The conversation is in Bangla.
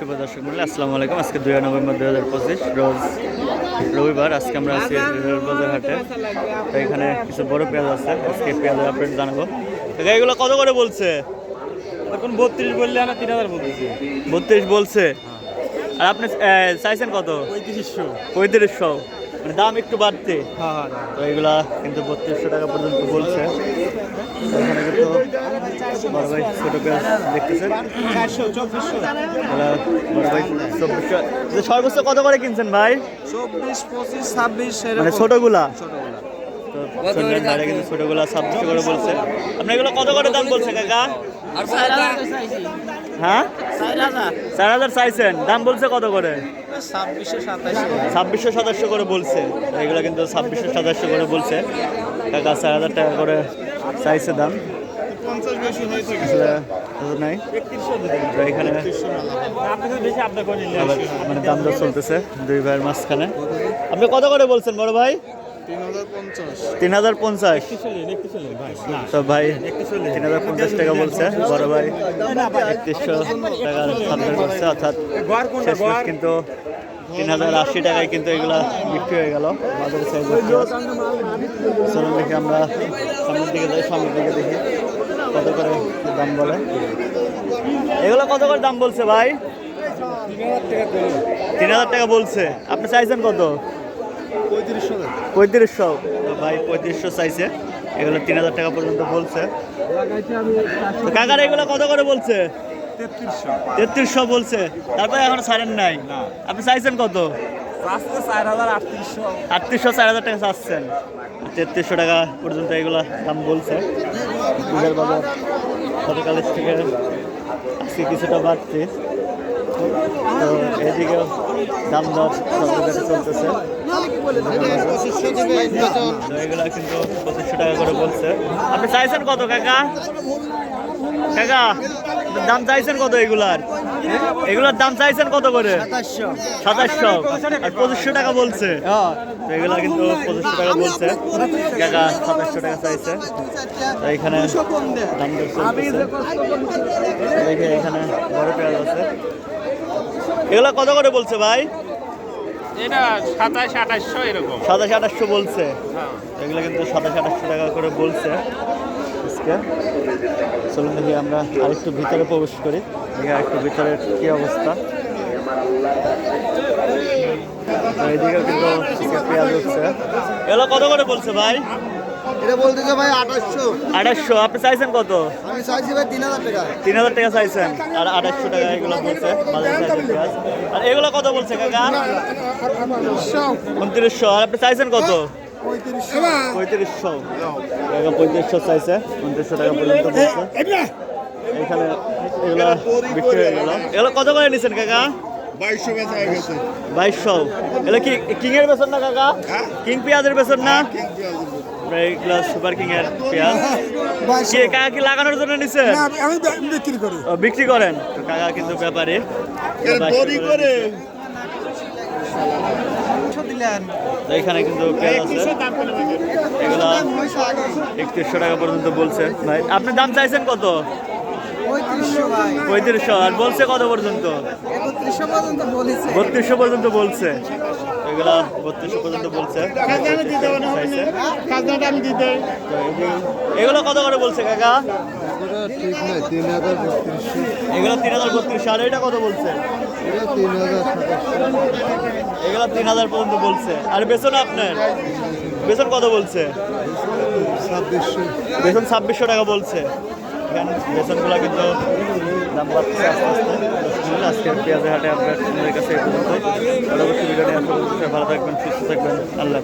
শুভ দর্শক মূল্য আসসালামু আলাইকুম। আজকে দুই নভেম্বর দুই হাজার পঁচিশ রোজ রবিবার। আজকে আমরা আছি বাজার হাটে। তো এখানে কিছু বড় পেঁয়াজ আছে আজকে পেঁয়াজের আপডেট জানাব। এগুলো কত করে বলছে? এখন বত্রিশ বললে আমরা তিন হাজার বলতেছি। বত্রিশ বলছে। আর আপনি চাইছেন কত? পঁয়ত্রিশশো। পঁয়ত্রিশশো। মানে দাম একটু বাড়তে। হ্যাঁ হ্যাঁ তো এগুলা কিন্তু বত্রিশশো টাকা পর্যন্ত বলছে। বড় ভাই ছোট পেঁয়াজ দেখতেছেন। চারশো চব্বিশশো এগুলা বড় ভাই চব্বিশশো সর্বোচ্চ কত করে কিনছেন ভাই? চব্বিশ পঁচিশ ছাব্বিশ মানে ছোটগুলা। শুনলেন কিন্তু ছোটগুলা ছাব্বিশশো করে বলছে আপনি এগুলো কত করে দাম বলছে কাকা? হ্যাঁ? চার হাজার। চাইছেন। দাম বলছে কত করে? ছাব্বিশশো সাতাশশো। করে বলছে। এগুলো কিন্তু ছাব্বিশশো সাতাশশো করে বলছে। কাকা চার হাজার টাকা করে চাইছে দাম। আসলে নাই। তো এখানে আবার মানে দাম দর চলতেছে দুই ভাইয়ের মাঝখানে। আপনি কত করে বলছেন বড় ভাই? তিন হাজার পঞ্চাশ। তো ভাই তিন হাজার পঞ্চাশ টাকা বলছে বড় ভাই। একত্রিশশো সাবধান করছে অর্থাৎ কিন্তু তিন হাজার আশি টাকায় কিন্তু এগুলা বিক্রি হয়ে গেল। বাজারে সাইজের চলুন আমরা সামনের দিকে যাই, সামনের দিকে দেখি কত করে দাম বলে। এগুলো কত করে দাম বলছে ভাই? তিন হাজার টাকা বলছে। আপনি চাইছেন কত? পঁয়ত্রিশশো। পঁয়ত্রিশশো ভাই, পঁয়ত্রিশশো চাইছে। এগুলো তিন হাজার টাকা পর্যন্ত বলছে। কাকার এগুলো কত করে বলছে? তেত্রিশশো। বলছে। তারপরে এখন ছাড়েন নাই। আপনি চাইছেন কত? আটত্রিশশো। চার হাজার টাকা চাচ্ছেন। তেত্রিশশো টাকা পর্যন্ত এগুলা দাম বলছে। দুধের বাজার গতকালের থেকে আজকে কিছুটা বাড়ছে। তো এদিকে দাম দর সব চলতেছে। এগুলা কিন্তু পঁচিশশো টাকা করে বলছে। আপনি চাইছেন কত কাকা? কাকা দাম চাইছেন কত এগুলার? এগুলার দাম চাইছেন কত করে? সাতাশশো। আর পঁচিশশো টাকা বলছে। এগুলা কিন্তু পঁচিশশো টাকা বলছে। কাকা সাতাশশো টাকা চাইছে। এখানে দাম এখানে বড় পেঁয়াজ আছে। এগুলা কত করে বলছে ভাই? এটা সাতাশ আঠাশশো এরকম। সাতাশ আঠাশশো বলছে। এগুলো কিন্তু সাতাশ আঠাশশো টাকা করে বলছে। আজকে। চলুন দেখি আমরা আরেকটু ভিতরে প্রবেশ করি। দেখি আরেকটু ভিতরের কি অবস্থা। কিন্তু পেঁয়াজ উঠছে এগুলো কত করে বলছে ভাই? এটা বলতেছে ভাই আঠাশশো। আঠাশশো আপনি চাইছেন কত? আমি চাইছি ভাই তিন হাজার টাকা। তিন হাজার টাকা চাইছেন। আর আঠাশশো টাকা এগুলো বলছে আর এগুলো কত বলছে কাকা? উনত্রিশশো। আর আপনি চাইছেন কত? পঁয়ত্রিশশো। টাকা পঁয়ত্রিশশো চাইছে উনত্রিশশো টাকা পর্যন্ত বলছে। এখানে এগুলো বিক্রি হয়ে গেল। এগুলো কত করে নিছেন কাকা? বাইশশো বেচা হয়ে গেছে। বাইশশো। এগুলো কি কিং এর বেতন না কাকা? কিং পেঁয়াজের বেতন না? এগুলো সুপার কিং এর পেঁয়াজ। কি কাকা কি লাগানোর জন্য নিছেন আমি বিক্রি করি। বিক্রি করেন। তো কাকা কিন্তু ব্যাপারী। দড়ি করে। এখানে কিন্তু এগুলো একত্রিশশো টাকা পর্যন্ত বলছে। ভাই আপনি দাম চাইছেন কত? পঁয়ত্রিশশো আর বলছে কত পর্যন্ত? বত্রিশশো পর্যন্ত বলছে। এগুলা বত্রিশশো পর্যন্ত বলছে। এগুলো- কত করে বলছে কাকা? এগুলো তিন হাজার বত্রিশ। আর এটা কত বলছে? এগুলো তিন হাজার পর্যন্ত বলছে। আর বেতন আপনার? বেতন কত বলছে? ছাব্বিশশো বেতন ছাব্বিশশো টাকা বলছে। বেতনগুলো কিন্তু দাম বাড়ছে আস্তে আস্তে। আজকের পেঁয়াজের হাটে আপনার কাছে পর্যন্ত। পরবর্তী ভিডিওটি আপনার ভালো থাকবেন, সুস্থ থাকবেন। আল্লাহ